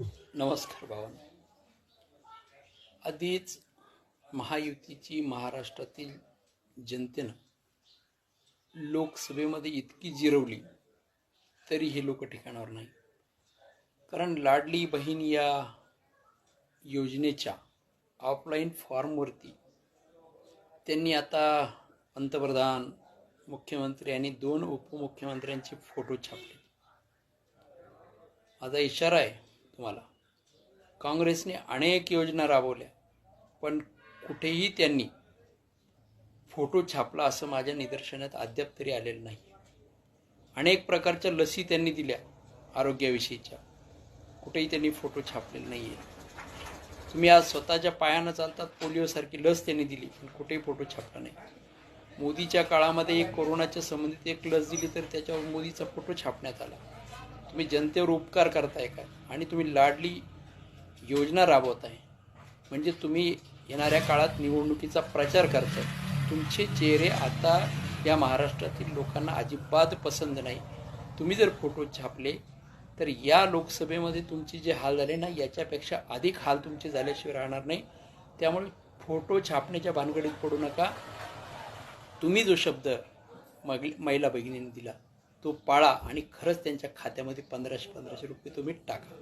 नमस्कार भावांनो. आधीच महायुतीची महाराष्ट्रातील जनतेनं लोकसभेमध्ये इतकी जिरवली तरी हे लोक ठिकाणावर नाही. कारण लाडली बहीण या योजनेच्या ऑफलाईन फॉर्मवरती त्यांनी आता पंतप्रधान मुख्यमंत्री आणि दोन उपमुख्यमंत्र्यांचे फोटो छापले. माझा इशारा आहे तुम्हाला. काँग्रेसने अनेक योजना राबवल्या पण कुठेही त्यांनी फोटो छापला असं माझ्या निदर्शनात अद्याप तरी आलेलं नाही. अनेक प्रकारच्या लसी त्यांनी दिल्या आरोग्याविषयीच्या. कुठेही त्यांनी फोटो छापलेले नाही आहे तुम्ही आज स्वतःच्या पायानं चालतात पोलिओसारखी लस त्यांनी दिली पण कुठेही फोटो छापला नाही. मोदीच्या काळामध्ये एक कोरोनाच्या संबंधित एक लस दिली तर त्याच्यावर मोदीचा फोटो छापण्यात आला. तुम्ही जनतेवर उपकार करताय का? आणि तुम्ही लाडली योजना राबवताय. म्हणजे तुम्ही येणाऱ्या काळात निवडणुकीचा प्रचार करताय. तुमचे चेहरे आता या महाराष्ट्रातील लोकांना अजिबात पसंत नाही. तुम्ही जर फोटो छापले तर या लोकसभेमध्ये तुमचे जे हाल झाले ना याच्यापेक्षा अधिक हाल तुमचे झाल्याशिवाय राहणार नाही. त्यामुळे फोटो छापण्याच्या भानगडीत पडू नका. तुम्ही जो शब्द मग महिला भगिनींनी दिला तो पाळा आणि खरंच त्यांच्या खात्यामध्ये पंधराशे पंधराशे रुपये तुम्ही टाका.